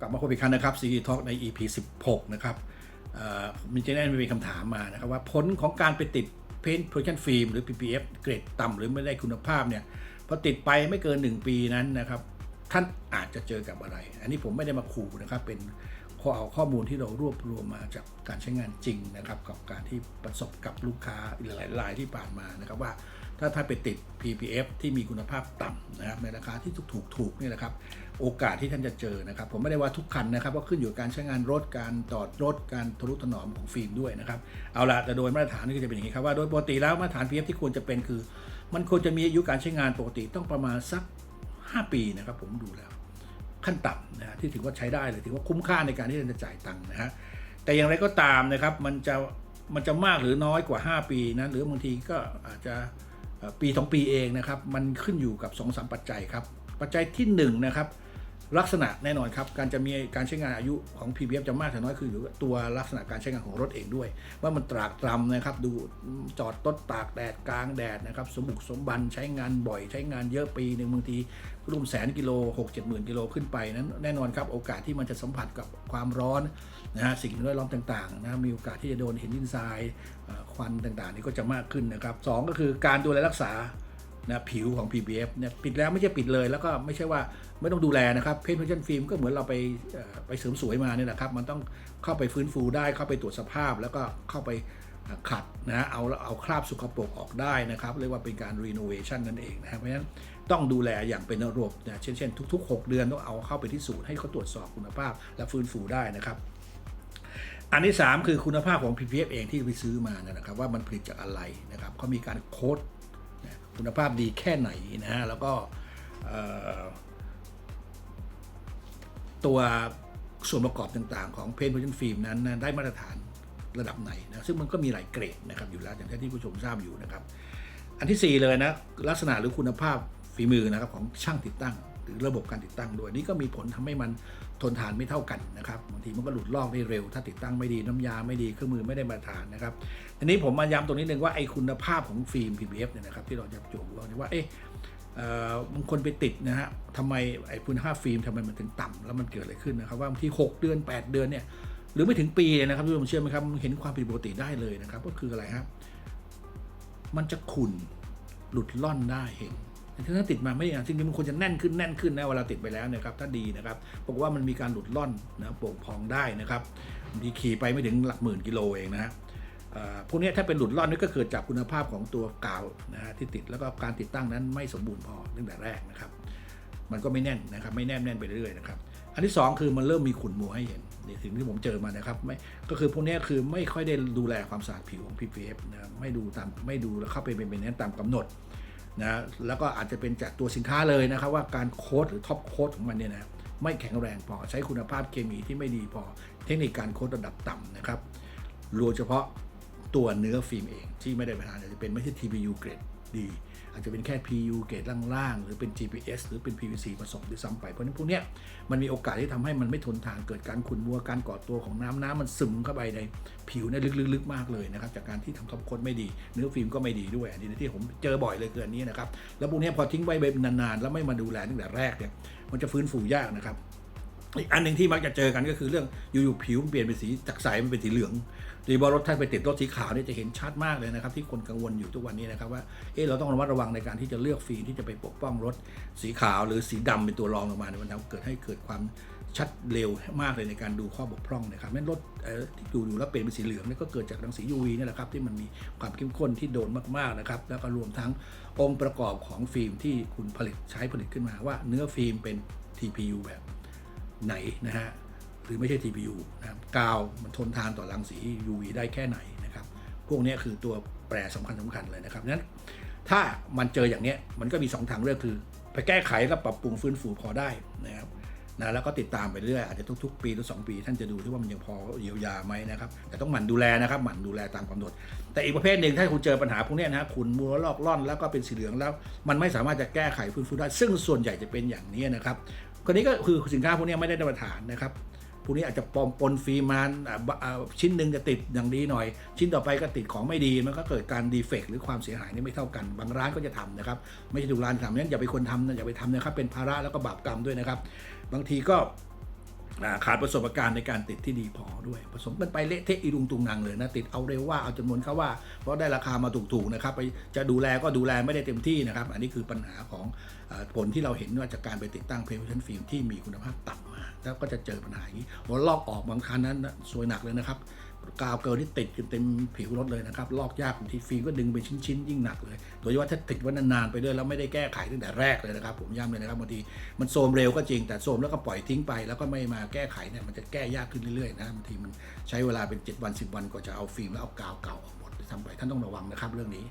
กลับมาพบอีกครั้งนะครับ CE Talk ใน EP 16 นะครับเอ่อมีเจแนนมีคำถามมานะครับว่าผลของการไปติด Paint Protection Film หรือ PPF เกรดต่ำหรือไม่ได้คุณภาพเนี่ยพอติดไปไม่เกิน 1 ปีนั้นนะครับท่านอาจจะเจอกับอะไร อันนี้ผมไม่ได้มาขู่นะครับเป็นข้อเอาข้อมูลที่เรารวบรวมมาจากการใช้งานจริงนะครับกับการที่ประสบกับลูกค้าหลายรายที่ผ่านมานะครับว่า ถ้าท่านไปติด PPF ที่มีคุณภาพต่ำนะครับในราคาที่ถูกถูกถกๆนี่นะครับ โอกาสที่ท่านจะเจอนะครับ ผมไม่ได้ว่าทุกคันนะครับว่าขึ้นอยู่กับการใช้งานรถการจอดรถการทะนุถนอมของฟิล์มด้วยนะครับ เอาละแต่โดยมาตรฐานนี่ก็จะเป็นอย่างนี้ครับว่าโดยปกติแล้วมาตรฐาน PPF ที่ควรจะเป็นคือ มันควรจะมีอายุการใช้งานปกติต้องประมาณสัก 5 ปีนะครับ ผมดูแล้ว ขั้นต่ำนะที่ถือว่าใช้ได้เลยถือว่าคุ้มค่าในการที่จะจ่ายตังค์นะฮะแต่อย่างไรก็ตามนะครับมันจะมันจะมากหรือน้อยกว่า 5 ปีนะหรือบางทีก็อาจจะ ปี 2 ปีเองนะครับ มันขึ้นอยู่กับ2อสปัจจัยครับ ปัจจัยที่1นะครับ ลักษณะแน่นอนครับ การจะมีการใช้งานอายุของ PBF จะมากหรือน้อยคืออยู่ตัวลักษณะการใช้งานของรถเองด้วย ว่ามันตรากตรำนะครับ ดูจอดรถตากแดดกลางแดดนะครับ สมบุกสมบันใช้งานบ่อยใช้งานเยอะปีหนึ่งบางทีรวมแสนกิโลหกเจ็ดหมื่นกิโลขึ้นไปนั้นแน่นอนครับ โอกาสที่มันจะสัมผัสกับความร้อนนะฮะสิ่งแวดล้อมต่างๆนะมีโอกาสที่จะโดนเห็นดินทรายควันต่างๆ นี่ก็จะมากขึ้นนะครับสองก็คือการดูแลรักษา นะผิวของ PBF เนี่ยปิดแล้วไม่ใช่ปิดเลยแล้วก็ไม่ใช่ว่าไม่ต้องดูแลนะครับเพนพัชชั่นฟิล์มก็เหมือนเราไปไปเสริมสวยมาเนี่ยนะครับ มันต้องเข้าไปฟื้นฟูได้เข้าไปตรวจสภาพ แล้วก็เข้าไปขัดนะเอาเอาคราบสกปรกออกได้นะครับ เรียกว่าเป็นการรีโนเวชันนั่นเองนะครับเพราะฉะนั้นต้องดูแลอย่างเป็นระบบนะเช่นเช่นทุก ๆ 6 เดือนต้องเอาเข้าไปที่ศูนย์ให้เขาตรวจสอบคุณภาพ และฟื้นฟูได้นะครับอันที่ 3 คือคุณภาพของ PPF เองที่ไปซื้อมานะครับว่ามันผลิตจากอะไรนะครับเขามีการโค้ด คุณภาพดีแค่ไหนนะฮะแล้วก็ตัวส่วนประกอบต่างๆ ของเพนโพชั่นฟิล์มนั้นได้มาตรฐานระดับไหนนะซึ่งมันก็มีหลายเกรดนะครับอยู่แล้วอย่างที่ผู้ชมทราบอยู่นะครับ อันที่ 4 เลยนะลักษณะหรือคุณภาพฝีมือนะครับของช่างติดตั้ง รือระบบการติดตั้งด้วยนี่ก็มีผลทำให้มันทนทานไม่เท่ากันนะครับบางทีมันก็หลุดลอกได้เร็ว ถ้าติดตั้งไม่ดีน้ำยาไม่ดีเครื่องมือไม่ได้มาตรฐานนะครับทีนี้ผมมาย้ำตรงนี้หนึ่งว่าไอ้คุณภาพของฟิล์ม PPF เนี่ยนะครับที่เราจะจทย์ว่าเนี่ยว่าเอ๊ะเอ่อบางคนไปติดนะฮะทำไมไอ้คุณภาพฟิล์มทำไมมันถึงต่ำแล้วมันเกิดอะไรขึ้นนะครับว่าบางที6เดือน 8 เดือนเนี่ยหรือไม่ถึงปีเลยนะครับทุกคนเชื่อไหมครับเห็นความผิดปกติได้เลยนะครับ ก็คืออะไรครับมันจะขุ่นหลุดล่อนได้เห็น ถ้าติดมาไม่อย่างจริงๆมันควรจะแน่นขึ้นแน่นขึ้นนะเวลาติดไปแล้วนะครับถ้าดีนะครับบอกว่ามันมีการหลุดล่อนนะโป่งพองได้นะครับบางทีขี่ไปไม่ถึงหลักหมื่นกิโลเองนะฮะพวกนี้ถ้าเป็นหลุดล่อนนี่ก็เกิดจากคุณภาพของตัวกาวนะฮะที่ติดแล้วก็การติดตั้งนั้นไม่สมบูรณ์พอตั้งแต่แรกนะครับ มันก็ไม่แน่นนะครับ ไม่แน่นแน่นไปเรื่อยๆนะครับอันที่ 2 คือมันเริ่มมีขุ่นมัวให้เห็นนี่สิ่งที่ผมเจอมานะครับไม่ก็คือพวกนี้คือไม่ค่อยได้ดูแลความสะอาดผิวของ PPF นะไม่ดูตามไม่ดูแล้วเข้าไปเป็นเป็นตามกำหนด นะแล้วก็อาจจะเป็นจากตัวสินค้าเลยนะครับว่าการโค้ดหรือท็อปโค้ดของมันเนี่ยนะไม่แข็งแรงพอใช้คุณภาพเคมีที่ไม่ดีพอ เทคนิคการโค้ดระดับต่ำนะครับรวมเฉพาะตัวเนื้อฟิล์มเองที่ไม่ได้ปัญหาอาจจะเป็นไม่ใช่ TPU เกรด ดี อาจจะเป็นแค่ PU เกรดล่างๆ หรือเป็น GPS หรือเป็น PVC ผสมด้วยซ้ำไป เพราะฉะนั้นพวกเนี้ยมันมีโอกาสที่ทำให้มันไม่ทนทานเกิดการขุ่นมัวการก่อตัวของน้ำน้ำมันซึมเข้าไปในผิวเนี่ยลึกๆ มากเลยนะครับจากการที่ทำท็อปโค้ไม่ดี เนื้อฟิล์มก็ไม่ดีด้วยอันนี้ที่ผมเจอบ่อยเลยเกินนี้นะครับแล้วพวกเนี้ยพอทิ้งไว้แบบนานๆแล้วไม่มาดูแลตั้งแต่แรกเนี่ยมันจะฟื้นฟูยากนะครับ อีกอันหนึ่งที่มักจะเจอกันก็คือเรื่องอยู่ๆผิวเปลี่ยนเป็นสีจากใสมันเป็นสีเหลืองโดยเฉพาะรถท่านไปติดรถสีขาวนี่จะเห็นชัดมากเลยนะครับที่คนกังวลอยู่ทุกวันนี้นะครับว่าเออเราต้องระมัดระวังในการที่จะเลือกฟิล์มที่จะไปปกป้องรถสีขาว หรือสีดำเป็นตัวรองลงมาเนี่ยมันเกิดให้เกิดความชัดเร็วมากเลยในการดูข้อบกพร่องนะครับแม้นรถเอ่อที่อยู่อยู่แล้วเปลี่ยนเป็นสีเหลืองนี่ก็เกิดจากรังสี UV นี่แหละครับที่มันมีความเข้มข้นที่โดนมากๆนะครับแล้วก็รวมทั้งองค์ประกอบของฟิล์มที่คุณผลิตใช้ผลิตขึ้นมาว่า เนื้อฟิล์มเป็น TPU แบบ ไหนนะฮะหรือไม่ใช่ TPU นะครับกาวมันทนทานต่อรังสี UV ได้แค่ไหนนะครับ พวกนี้คือตัวแปรสำคัญสำคัญเลยนะครับนั้นถ้ามันเจออย่างนี้มันก็มี 2 ทางเลือกคือ ไปแก้ไขแล้วปรับปรุงฟื้นฟูพอได้นะครับนะแล้วก็ติดตามไปเรื่อยอาจจะทุกๆ ปีหรือ2ปี ท่านจะดูที่ว่ามันยังพอเยียวยาไหมนะครับ แต่ต้องหมั่นดูแลนะครับหมั่นดูแลตามกำหนด แต่อีกประเภทหนึ่งถ้าคุณเจอปัญหาพวกนี้นะฮะขุนมัวลอกล่อนแล้วก็เป็นสีเหลืองแล้ว มันไม่สามารถจะแก้ไขฟื้นฟูได้ ซึ่งส่วนใหญ่จะเป็นอย่างนี้นะครับ คนนี้ก็คือสินค้าพวกนี้ไม่ได้มาตรฐานนะครับพวกนี้อาจจะปลอมปนฟิล์มมาชิ้นหนึ่งจะติดอย่างดีหน่อย ชิ้นต่อไปก็ติดของไม่ดีมันก็เกิดการดีเฟกต์หรือความเสียหายนี่ไม่เท่ากัน บางร้านก็จะทำนะครับ ไม่ใช่ทุกร้านทำนั้นอย่าไปคนทำนะอย่าไปทำนะครับเป็นภาระแล้วก็บาปกรรมด้วยนะครับ บางทีก็ ขาดประสบการณ์ในการติดที่ดีพอด้วย ผสมมันไปเละเทะอีรุงตุงนางเลยนะ ติดเอาเร็วว่าเอาจำนวนเขาว่า เพราะได้ราคามาถูกๆนะครับไปจะดูแลก็ดูแลไม่ได้เต็มที่นะครับ อันนี้คือปัญหาของอผลที่เราเห็นว่าจากการไปติดตั้งเพลย์ชันฟิล์มที่มีคุณภาพต่ำมาแล้วก็จะเจอปัญหาอย่างนี้หัวลอกออกบางคันนั้นสวยหนักเลยนะครับ กาวเกิลที่ติดจนเต็มผิวรถเลยนะครับ ลอกยากบางทีฟิล์มก็ดึงเป็นชิ้นๆ ยิ่งหนักเลย โดยเฉพาะถ้าติดไว้นานๆไปด้วยแล้วไม่ได้แก้ไขตั้งแต่แรกเลยนะครับ ผมย้ำเลยนะครับบางทีมันโซมเร็วก็จริงแต่โซมแล้วก็ปล่อยทิ้งไป แล้วก็ไม่มาแก้ไขเนี่ยมันจะแก้ยากขึ้นเรื่อยๆนะบางทีมันใช้เวลาเป็น 7 วัน 10 วันกว่าจะเอาฟิล์มแล้วเอากาวเก่าออกหมดทำไปท่านต้องระวังนะครับเรื่องนี้